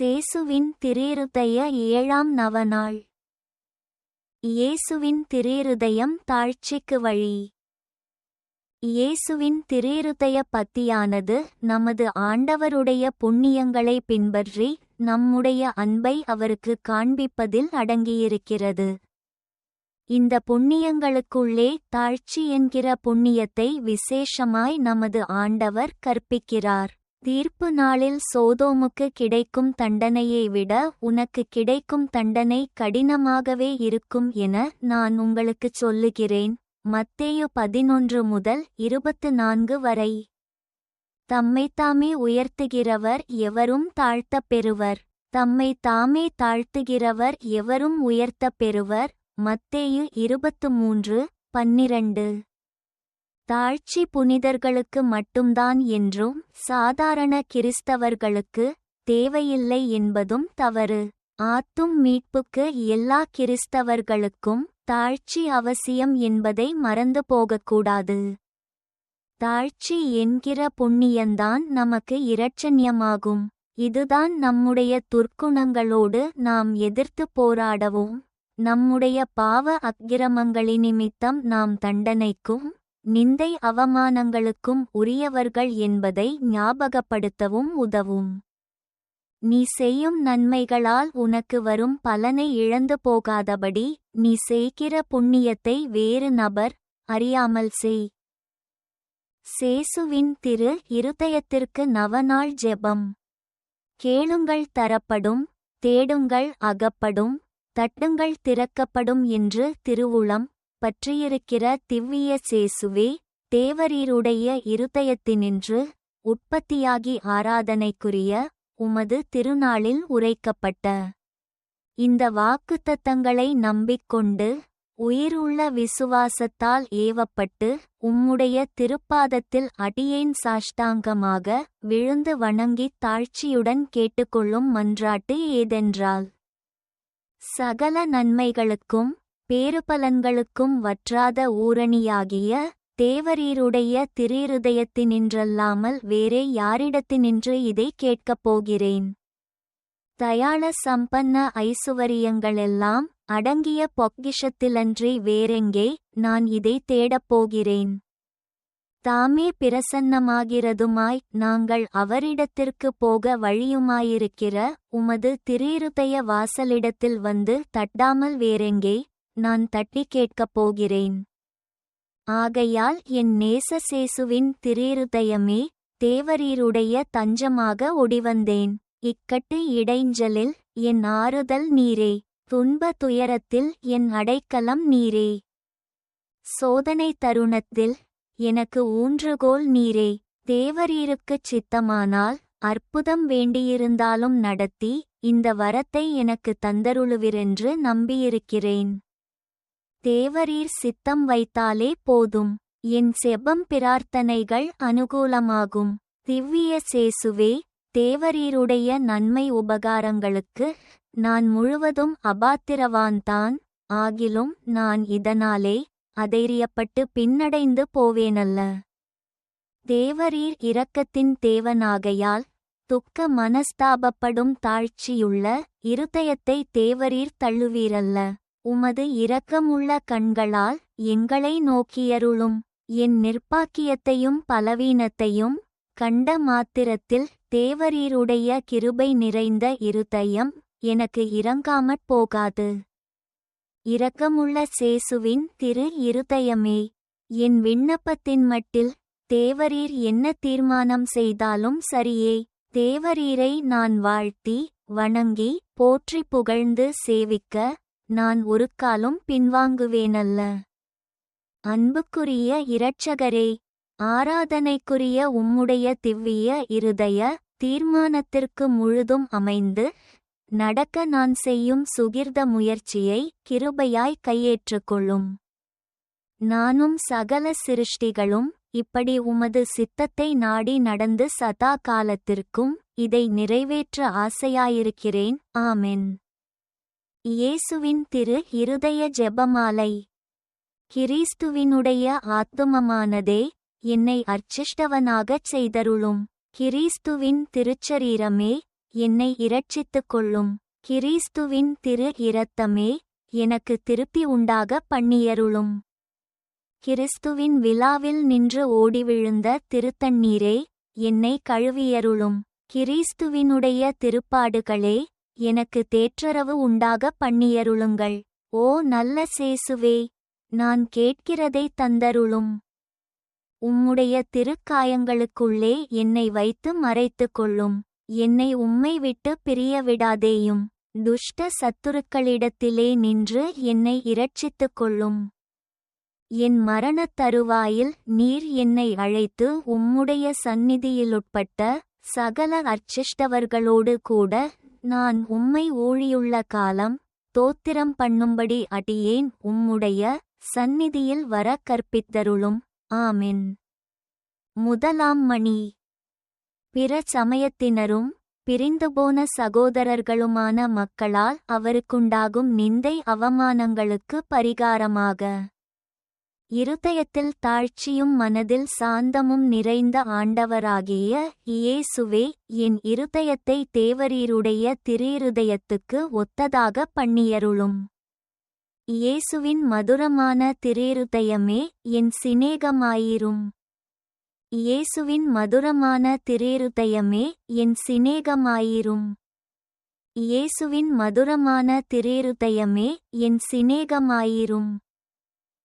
சேசுவின் திரீருதய ஏழாம் நவநாள். இயேசுவின் திரீருதயம் தாழ்ச்சிக்கு வழி. இயேசுவின் திரீருதய பத்தியானது நமது ஆண்டவருடைய புண்ணியங்களை பின்பற்றி நம்முடைய அன்பை அவருக்கு காண்பிப்பதில் அடங்கியிருக்கிறது. இந்த புண்ணியங்களுக்குள்ளே தாழ்ச்சி என்கிற புண்ணியத்தை விசேஷமாய் நமது ஆண்டவர் கற்பிக்கிறார். தீர்ப்பு நாளில் சோதோமுக்கு கிடைக்கும் தண்டனையை விட உனக்கு கிடைக்கும் தண்டனை கடினமாகவே இருக்கும் என நான் உங்களுக்குச் சொல்லுகிறேன். மத்தேயு பதினொன்று முதல் இருபத்து நான்கு வரை. தம்மைத்தாமே உயர்த்துகிறவர் எவரும் தாழ்த்தப் பெறுவர் தம்மை தாமே தாழ்த்துகிறவர் எவரும் உயர்த்தப் பெறுவர் மத்தேயு இருபத்து மூன்று பன்னிரண்டு. தாழ்ச்சி புனிதர்களுக்கு மட்டும்தான் என்றும் சாதாரண கிறிஸ்தவர்களுக்கு தேவையில்லை என்பதும் தவறு. ஆத்தும் மீட்புக்கு எல்லா கிறிஸ்தவர்களுக்கும் தாழ்ச்சி அவசியம் என்பதை மறந்து போகக்கூடாது. தாழ்ச்சி என்கிற புண்ணியந்தான் நமக்கு இரட்சண்யமாகும். இதுதான் நம்முடைய துர்க்குணங்களோடு நாம் எதிர்த்து போராடவும் நம்முடைய பாவ அக்கிரமங்களினிமித்தம் நாம் தண்டனைக்கும் நிந்தை அவமானங்களுக்கும் உரியவர்கள் என்பதை ஞாபகப்படுத்தவும் உதவும். நீ செய்யும் நன்மைகளால் உனக்கு வரும் பலனை இழந்து போகாதபடி நீ செய்கிற புண்ணியத்தை வேறு நபர் அறியாமல் செய். சேசுவின் திரு இருதயத்திற்கு நவநாள் ஜெபம். கேளுங்கள் தரப்படும் தேடுங்கள் அகப்படும் தட்டுங்கள் திறக்கப்படும் என்று திருவுளம் பற்றியிருக்கிற திவ்விய சேசுவே தேவரீருடைய இருதயத்தினின்று உற்பத்தியாகி ஆராதனைக்குரிய உமது திருநாளில் உரைக்கப்பட்ட இந்த வாக்குத்தத்தங்களை நம்பிக்கொண்டு உயிருள்ள விசுவாசத்தால் ஏவப்பட்டு உம்முடைய திருப்பாதத்தில் அடியேன் சாஷ்டாங்கமாக விழுந்து வணங்கித் தாழ்ச்சியுடன் கேட்டுக்கொள்ளும் மன்றாட்டு ஏதென்றால் சகல நன்மைகளுக்கும் பேறுபலன்களுக்கும் வற்றாத ஊரணியாகிய தேவரீருடைய திரீருதயத்தினின்றல்லாமல் வேறே யாரிடத்தினின்று இதை கேட்கப் போகிறேன். தயாள சம்பன்ன ஐசுவரியங்களெல்லாம் அடங்கிய பொக்கிஷத்திலன்றி வேறெங்கே நான் இதை தேடப் போகிறேன். தாமே பிரசன்னமாகிறதுமாய் நாங்கள் அவரிடத்திற்கு போக வழியுமாயிருக்கிற உமது திரீருதய வாசலிடத்தில் வந்து தட்டாமல் வேறெங்கே நான் தட்டி கேட்கப் போகிறேன். ஆகையால் என் நேசசேசுவின் திரீருதயமே தேவரீருடைய தஞ்சமாக ஒடிவந்தேன். இக்கட்டு இடைஞ்சலில் என் ஆறுதல் நீரே. துன்ப துயரத்தில் என் அடைக்கலம் நீரே. சோதனை தருணத்தில் எனக்கு ஊன்றுகோல் நீரே. தேவரீருக்குச் சித்தமானால் அற்புதம் வேண்டியிருந்தாலும் நடத்தி இந்த வரத்தை எனக்கு தந்தருளுவிரென்று நம்பியிருக்கிறேன். தேவரீர் சித்தம் வைத்தாலே போதும். என் செபம் பிரார்த்தனைகள் அனுகூலமாகும். திவ்விய சேசுவே தேவரீருடைய நன்மை உபகாரங்களுக்கு நான் முழுவதும் அபாத்திரவான்தான். ஆகிலும் நான் இதனாலே அதைரியப்பட்டு பின்னடைந்து போவேனல்ல. தேவரீர் இரக்கத்தின் தேவனாகையால் துக்க மனஸ்தாபப்படும் தாழ்ச்சியுள்ள இருதயத்தை தேவரீர் தள்ளுவீரல்ல. உமது இரக்கமுள்ள கண்களால் எங்களை நோக்கியருளும். என் நிர்ப்பாக்கியத்தையும் பலவீனத்தையும் கண்ட மாத்திரத்தில் தேவரீருடைய கிருபை நிறைந்த இருதயம் எனக்கு இறங்காமற் போகாது. இரக்கமுள்ள சேசுவின் திரு இருதயமே என் விண்ணப்பத்தின் மட்டில் தேவரீர் என்ன தீர்மானம் செய்தாலும் சரியே. தேவரீரை நான் வாழ்த்தி வணங்கி போற்றி புகழ்ந்து சேவிக்க நான் ஒருக்காலும் பின்வாங்குவேனல்ல. அன்புக்குரிய இரட்சகரே ஆராதனைக்குரிய உம்முடைய திவ்விய இருதய தீர்மானத்திற்கு முழுதும் அமைந்து நடக்க நான் செய்யும் சுகிர்த முயற்சியை கிருபையாய் கையேற்றுக்கொள்ளும். நானும் சகல சிருஷ்டிகளும் இப்படி உமது சித்தத்தை நாடி நடந்து சதா காலத்திற்கும் இதை நிறைவேற்ற ஆசையாயிருக்கிறேன். ஆமென். இயேசுவின் திரு இருதய ஜெபமாலை. கிறிஸ்துவினுடைய ஆத்துமமானதே என்னை அர்ச்சிஷ்டவனாகச் செய்தருளும். கிறிஸ்துவின் திருச்சரீரமே என்னை இரட்சித்துக் கொள்ளும் கிறிஸ்துவின் திரு இரத்தமே எனக்கு திருப்பி உண்டாக பண்ணியருளும். கிறிஸ்துவின் விழாவில் நின்று ஓடி விழுந்த திருத்தண்ணீரே என்னை கழுவியருளும். கிறிஸ்துவினுடைய திருப்பாடுகளே எனக்கு தேற்றரவு உண்டாக பண்ணியருளுங்கள். ஓ நல்ல சேசுவே நான் கேட்கிறதை தந்தருளும். உம்முடைய திருக்காயங்களுக்குள்ளே என்னை வைத்து மறைத்துக் கொள்ளும். என்னை உம்மை விட்டு பிரிய விடாதேயும். துஷ்ட சத்துருக்களிடத்திலே நின்று என்னை இரட்சித்துக் கொள்ளும். என் மரணத் தருவாயில் நீர் என்னை அழைத்து உம்முடைய சந்நிதியிலுட்பட்ட சகல அர்ச்சிஷ்டவர்களோடு கூட நான் உம்மை ஊழியுள்ள காலம் தோத்திரம் பண்ணும்படி அடியேன் உம்முடைய சந்நிதியில் வர கற்பித்தருளும். ஆமென். முதலாம் மணி. பிற சமயத்தினரும் பிரிந்துபோன சகோதரர்களுமான மக்களால் அவருக்குண்டாகும் நிந்தை அவமானங்களுக்கு பரிகாரமாக. இருதயத்தில் தாழ்ச்சியும் மனதில் சாந்தமும் நிறைந்த ஆண்டவராகிய இயேசுவே என் இருதயத்தை தேவரீருடைய திரீருதயத்துக்கு ஒத்ததாக பண்ணியருளும். இயேசுவின் மதுரமான திரேருதயமே என் சிநேகமாயிரும். இயேசுவின் மதுரமான திரேருதயமே என் சிநேகமாயிரும். இயேசுவின் மதுரமான திரேருதயமே என் சிநேகமாயிரும்.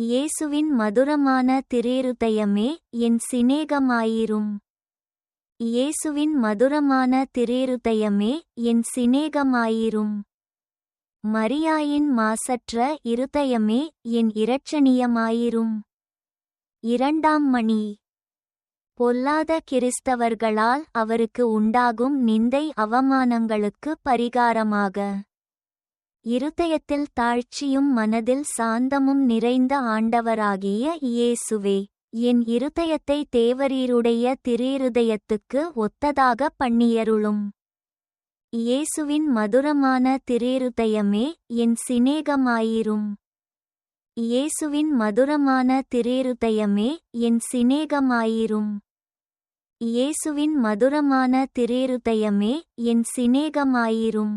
இயேசுவின் மதுரமான திரேருதயமே என் சிநேகமாயிரும். இயேசுவின் மதுரமான திரேருதயமே என் சிநேகமாயிரும். மரியாயின் மாசற்ற இருதயமே என் இரட்சணியமாயிரும். இரண்டாம் மணி. பொல்லாத கிறிஸ்தவர்களால் அவருக்கு உண்டாகும் நிந்தை அவமானங்களுக்கு பரிகாரமாக. இருதயத்தில் தாழ்ச்சியும் மனதில் சாந்தமும் நிறைந்த ஆண்டவராகிய இயேசுவே என் இருதயத்தை தேவரீருடைய திரேருதயத்துக்கு ஒத்ததாக பண்ணியருளும். இயேசுவின் மதுரமான திரேருதயமே என் சிநேகமாயிரும். இயேசுவின் மதுரமான திரேருதயமே என் சிநேகமாயிரும். இயேசுவின் மதுரமான திரேருதயமே என் சிநேகமாயிரும்.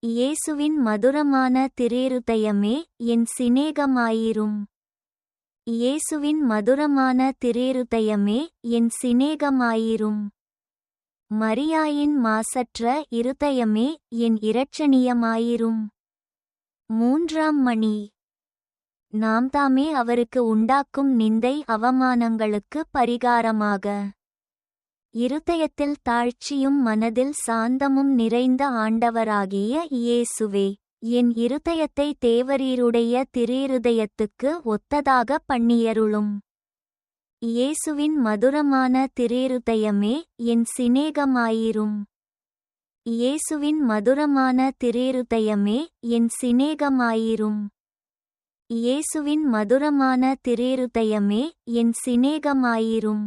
இயேசுவின் மதுரமான திரேருதயமே என் சிநேகமாயிரும். இயேசுவின் மதுரமான திரேருதயமே என் சிநேகமாயிரும். மரியாயின் மாசற்ற இருதயமே என் இரட்சணியமாயிரும். மூன்றாம் மணி. நாம் தாமே அவருக்கு உண்டாக்கும் நிந்தை அவமானங்களுக்கு பரிகாரமாக. இருதயத்தில் தாழ்ச்சியும் மனதில் சாந்தமும் நிறைந்த ஆண்டவராகிய இயேசுவே என் இருதயத்தை தேவரீருடைய திரேருதயத்துக்கு ஒத்ததாக பண்ணியருளும். இயேசுவின் மதுரமான திரேருதயமே என் சிநேகமாயிரும். இயேசுவின் மதுரமான திரேருதயமே என் சிநேகமாயிரும். இயேசுவின் மதுரமான திரேருதயமே என் சிநேகமாயிரும்.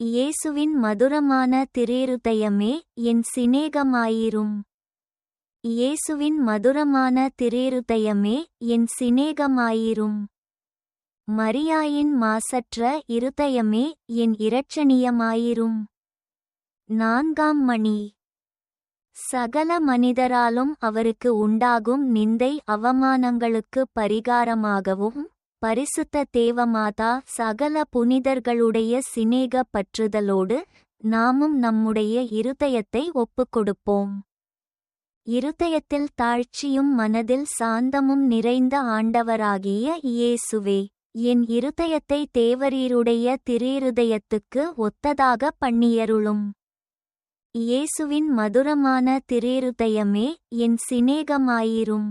இயேசுவின் மதுரமான திரேருதயமே என் சிநேகமாயிரும். இயேசுவின் மதுரமான திரேருதயமே என் சிநேகமாயிரும். மரியாயின் மாசற்ற இருதயமே என் இரட்சணியமாயிரும். நான்காம் மணி. சகல மனிதராலும் அவருக்கு உண்டாகும் நிந்தை அவமானங்களுக்கு பரிகாரமாகவும் பரிசுத்த தேவமாதா சகல புனிதர்களுடைய சிநேக பற்றுதலோடு நாமும் நம்முடைய இருதயத்தை ஒப்புக்கொடுப்போம். இருதயத்தில் தாழ்ச்சியும் மனதில் சாந்தமும் நிறைந்த ஆண்டவராகிய இயேசுவே என் இருதயத்தை தேவரீருடைய திரீருதயத்துக்கு ஒத்ததாக பண்ணியருளும். இயேசுவின் மதுரமான திரேருதயமே என் சிநேகமாயிரும்.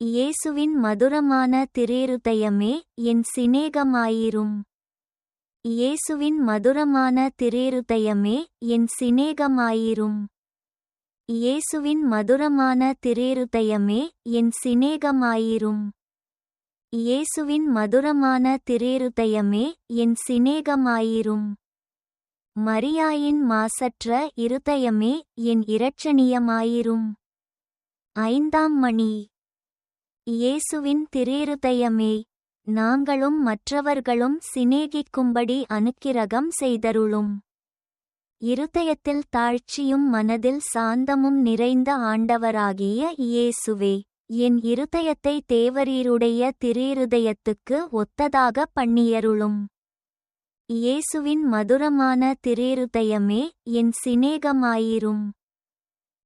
இயேசுவின் மதுரமான திரேருதயமே என் சிநேகமாயிரும். இயேசுவின் மதுரமான திரேருதயமே என் சிநேகமாயிரும். இயேசுவின் மதுரமான திரேருதயமே என் சிநேகமாயிரும். இயேசுவின் மதுரமான திரேருதயமே என் சிநேகமாயிரும். மரியாயின் மாசற்ற இருதயமே என் இரட்சணியமாயிரும். ஐந்தாம் மணி. இயேசுவின் திரேருதயமே நாங்களும் மற்றவர்களும் சிநேகிக்கும்படி அனுக்கிரகம் செய்தருளும். இருதயத்தில் தாழ்ச்சியும் மனதில் சாந்தமும் நிறைந்த ஆண்டவராகிய இயேசுவே என் இருதயத்தை தேவரீருடைய திரேருதயத்துக்கு ஒத்ததாக பண்ணியருளும். இயேசுவின் மதுரமான திரேருதயமே என் சிநேகமாயிரும்.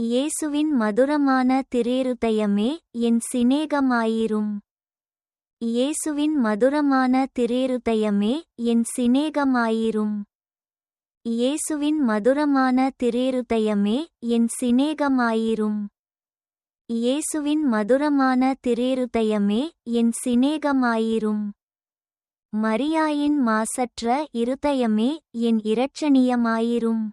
இயேசுவின் மதுரமான திரேருதயமே என் சிநேகமாயிரும். இயேசுவின் மதுரமான திரேருதயமே என் சிநேகமாயிரும். இயேசுவின் மதுரமான திரேருதயமே என் சிநேகமாயிரும். இயேசுவின் மதுரமான திரேருதயமே என் சிநேகமாயிரும். மரியாயின் மாசற்ற இருதயமே என் இரட்சணியமாயிரும்.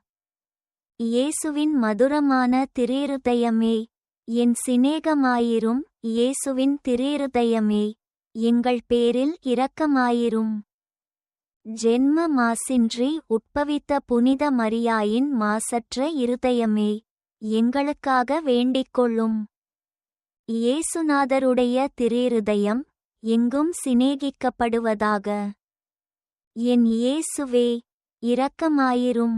இயேசுவின் மதுரமான திரேருதயமே என் சிநேகமாயிரும் இயேசுவின் திரேருதயமே எங்கள் பேரில் இரக்கமாயிரும். ஜென்ம மாசின்றி உட்பவித்த புனித மரியாயின் மாசற்ற இருதயமே எங்களுக்காக வேண்டிக்கொள்ளும். இயேசுநாதருடைய திரேருதயம் எங்கும் சிநேகிக்கப்படுவதாக. என் இயேசுவே இரக்கமாயிரும்.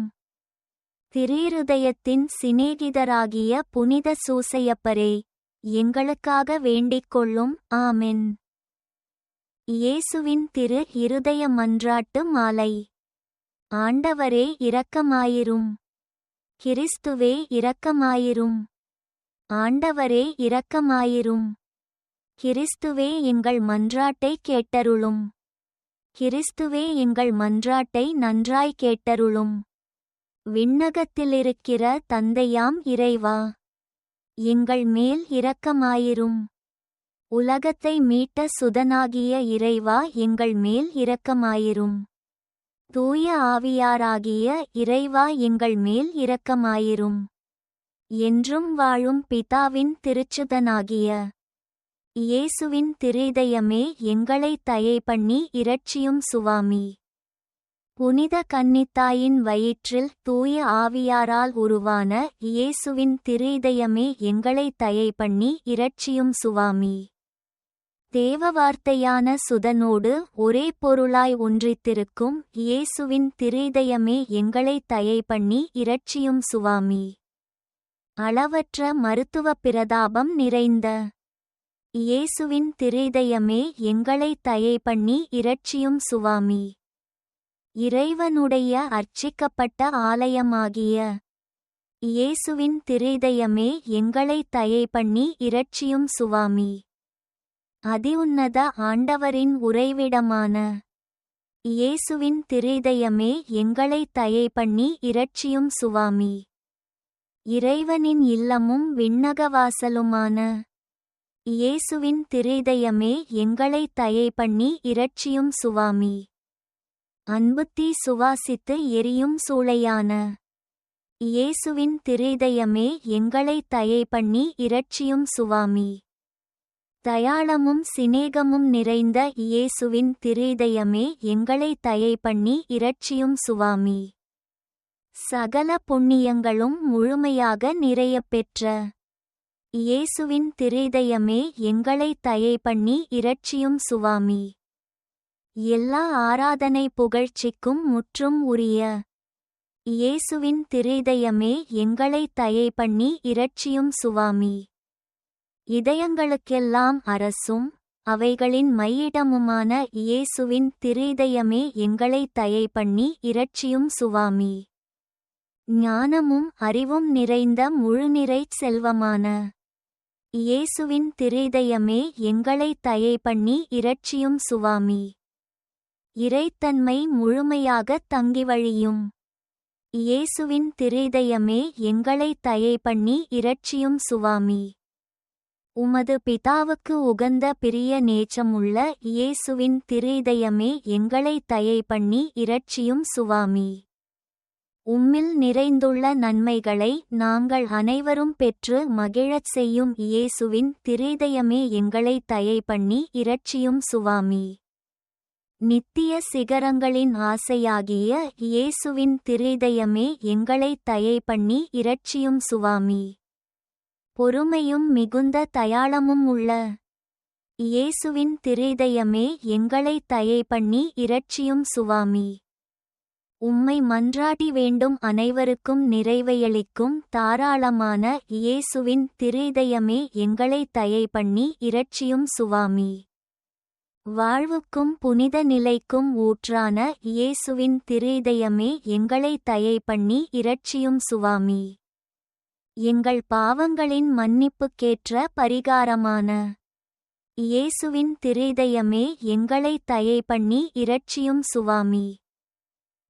திரீருதயத்தின் சிநேகிதராகிய புனித சூசையப்பரே எங்களுக்காக வேண்டிக் கொள்ளும் ஆமென். இயேசுவின் திரு இருதய மன்றாட்டு மாலை. ஆண்டவரே இரக்கமாயிரும். கிறிஸ்துவே இரக்கமாயிரும். ஆண்டவரே இரக்கமாயிரும். கிறிஸ்துவே எங்கள் மன்றாட்டை கேட்டருளும். கிறிஸ்துவே எங்கள் மன்றாட்டை நன்றாய் கேட்டருளும். விண்ணகத்திலிருக்கிற தந்தையாம் இறைவா. எங்கள் மேல் இரக்கமாயிரும். உலகத்தை மீட்ட சுதனாகிய இறைவா எங்கள் மேல் இரக்கமாயிரும். தூய ஆவியாராகிய இறைவா எங்கள் மேல் இரக்கமாயிரும். என்றும் வாழும் பிதாவின் திருச்சுதனாகிய இயேசுவின் திரிதயமே எங்களை தயை பண்ணி இரட்சியும் சுவாமி. புனித கன்னித்தாயின் வயிற்றில் தூய ஆவியாரால் உருவான இயேசுவின் திரிதயமே எங்களை தயை பண்ணி இரட்சியும் சுவாமி. தேவ வார்த்தையான சுதனோடு ஒரே பொருளாய் ஒன்றித்திருக்கும் இயேசுவின் திரிதயமே எங்களை தயை பண்ணி இரட்சியும் சுவாமி. அளவற்ற மருத்துவ பிரதாபம் நிறைந்த இயேசுவின் திரிதயமே எங்களை தயை பண்ணி இரட்சியும் சுவாமி. இறைவனுடைய அர்ச்சிக்கப்பட்ட ஆலயமாகிய இயேசுவின் திரிதயமே எங்களை தயை பண்ணி இரட்சியும் சுவாமி. அதிஉன்னத ஆண்டவரின் உறைவிடமான இயேசுவின் திரிதயமே எங்களை தயை பண்ணி இரட்சியும் சுவாமி. இறைவனின் இல்லமும் விண்ணகவாசலுமான இயேசுவின் திரிதயமே எங்களை தயை பண்ணி இரட்சியும் சுவாமி. அன்புத்தீ சுவாசித்து எரியும் சூளையான. இயேசுவின் திரிதயமே எங்களை தயை பண்ணி இரட்சியும் சுவாமி. தயாளமும் சிநேகமும் நிறைந்த இயேசுவின் திரிதயமே எங்களை தயை பண்ணி இரட்சியும் சுவாமி. சகல புண்ணியங்களும் முழுமையாக நிறையப் பெற்ற இயேசுவின் திரிதயமே எங்களை தயை பண்ணி இரட்சியும் சுவாமி. எல்லா ஆராதனை புகழ்ச்சிக்கும் முற்றும் உரிய இயேசுவின் திரிதயமே எங்களை தயை பண்ணி இரட்சியும் சுவாமி. இதயங்களுக்கெல்லாம் அரசும் அவைகளின் மையிடமுமான இயேசுவின் திரிதயமே எங்களை தயை பண்ணி இரட்சியும் சுவாமி. ஞானமும் அறிவும் நிறைந்த முழுநிறைச் செல்வமான இயேசுவின் திரிதயமே எங்களை தயை பண்ணி இரட்சியும் சுவாமி. இறைத்தன்மை முழுமையாக தங்கி வழியும் இயேசுவின் திரிதயமே எங்களை தயை பண்ணி இரட்சியும் சுவாமி. உமது பிதாவுக்கு உகந்த பிரிய நேச்சமுள்ள இயேசுவின் திரிதயமே எங்களை தயை பண்ணி இரட்சியும் சுவாமி. உம்மில் நிறைந்துள்ள நன்மைகளை நாங்கள் அனைவரும் பெற்று மகிழச் செய்யும் இயேசுவின் திரிதயமே எங்களை தயை பண்ணி இரட்சியும் சுவாமி. நித்திய சிகரங்களின் ஆசையாகிய இயேசுவின் திரிதயமே எங்களை தயை பண்ணி இரட்சியும் சுவாமி. பொறுமையும் மிகுந்த தயாளமும் உள்ள இயேசுவின் திரிதயமே எங்களை தயை பண்ணி இரட்சியும் சுவாமி. உம்மை மன்றாடி வேண்டும் அனைவருக்கும் நிறைவையளிக்கும் தாராளமான இயேசுவின் திரிதயமே எங்களை தயை பண்ணி இரட்சியும் சுவாமி. வாழ்வுக்கும் புனித நிலைக்கும் ஊற்றான இயேசுவின் திரிதயமே எங்களை தயை பண்ணி இரட்சியும் சுவாமி. எங்கள் பாவங்களின் மன்னிப்புக்கேற்ற பரிகாரமான இயேசுவின் திரிதயமே எங்களை தயை பண்ணி இரட்சியும் சுவாமி.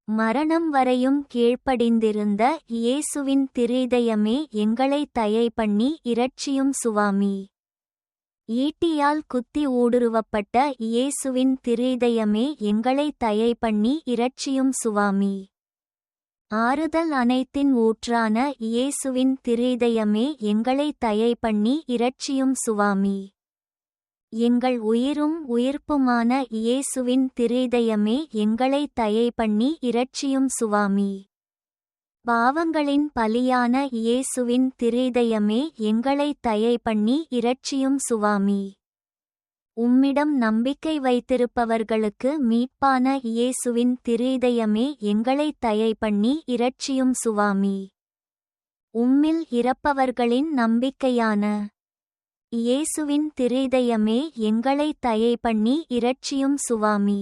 மரணம் வரையும் கீழ்ப்படிந்திருந்த இயேசுவின் திரிதயமே எங்களை தயை பண்ணி இரட்சியும் சுவாமி. ஈட்டியால் குத்தி ஊடுருவப்பட்ட இயேசுவின் திரிதயமே எங்களை தயை பண்ணி இரட்சியும் சுவாமி. ஆறுதல் அனைத்தின் ஊற்றான இயேசுவின் திரிதயமே எங்களை தயை பண்ணி இரட்சியும் சுவாமி. எங்கள் உயிரும் உயிர்ப்புமான இயேசுவின் திரிதயமே எங்களை தயை பண்ணி இரட்சியும் சுவாமி. பாவங்களின் பலியான இயேசுவின் திரிதயமே எங்களை தயை பண்ணி இரட்சியும் சுவாமி. உம்மிடம் நம்பிக்கை வைத்திருப்பவர்களுக்கு மீட்பான இயேசுவின் திரிதயமே எங்களை தயை பண்ணி இரட்சியும் சுவாமி. உம்மில் இறப்பவர்களின் நம்பிக்கையான இயேசுவின் திரிதயமே எங்களை தயை பண்ணி இரட்சியும் சுவாமி.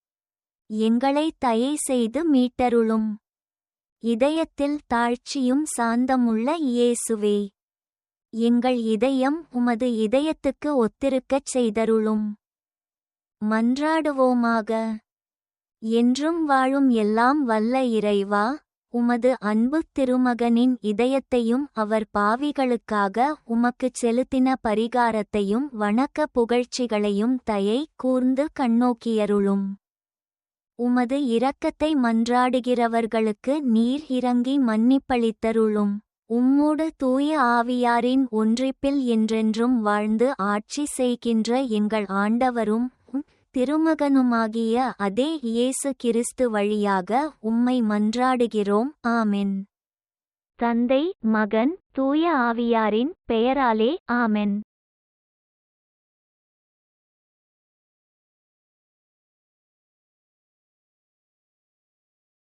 எங்களை தயை செய்து மீட்டருளும். இதயத்தில் தாழ்ச்சியும் சாந்தமுள்ள இயேசுவே. எங்கள் இதயம் உமது இதயத்துக்கு ஒத்திருக்கச் செய்தருளும். மன்றாடுவோமாக. என்றும் வாழும் எல்லாம் வல்ல இறைவா உமது அன்பு திருமகனின் இதயத்தையும் அவர் பாவிகளுக்காக உமக்குச் செலுத்தின பரிகாரத்தையும் வணக்க புகழ்ச்சிகளையும் தயை கூர்ந்து கண்ணோக்கியருளும். உமது இரக்கத்தை மன்றாடுகிறவர்களுக்கு நீர் இறங்கி மன்னிப்பளித்தருளும். உம்மோடு தூய ஆவியாரின் ஒன்றிப்பில் என்றென்றும் வாழ்ந்து ஆட்சி செய்கின்ற எங்கள் ஆண்டவரும் திருமகனுமாகிய அதே இயேசு கிறிஸ்து வழியாக உம்மை மன்றாடுகிறோம். ஆமென். தந்தை மகன் தூய ஆவியாரின் பெயராலே ஆமென்.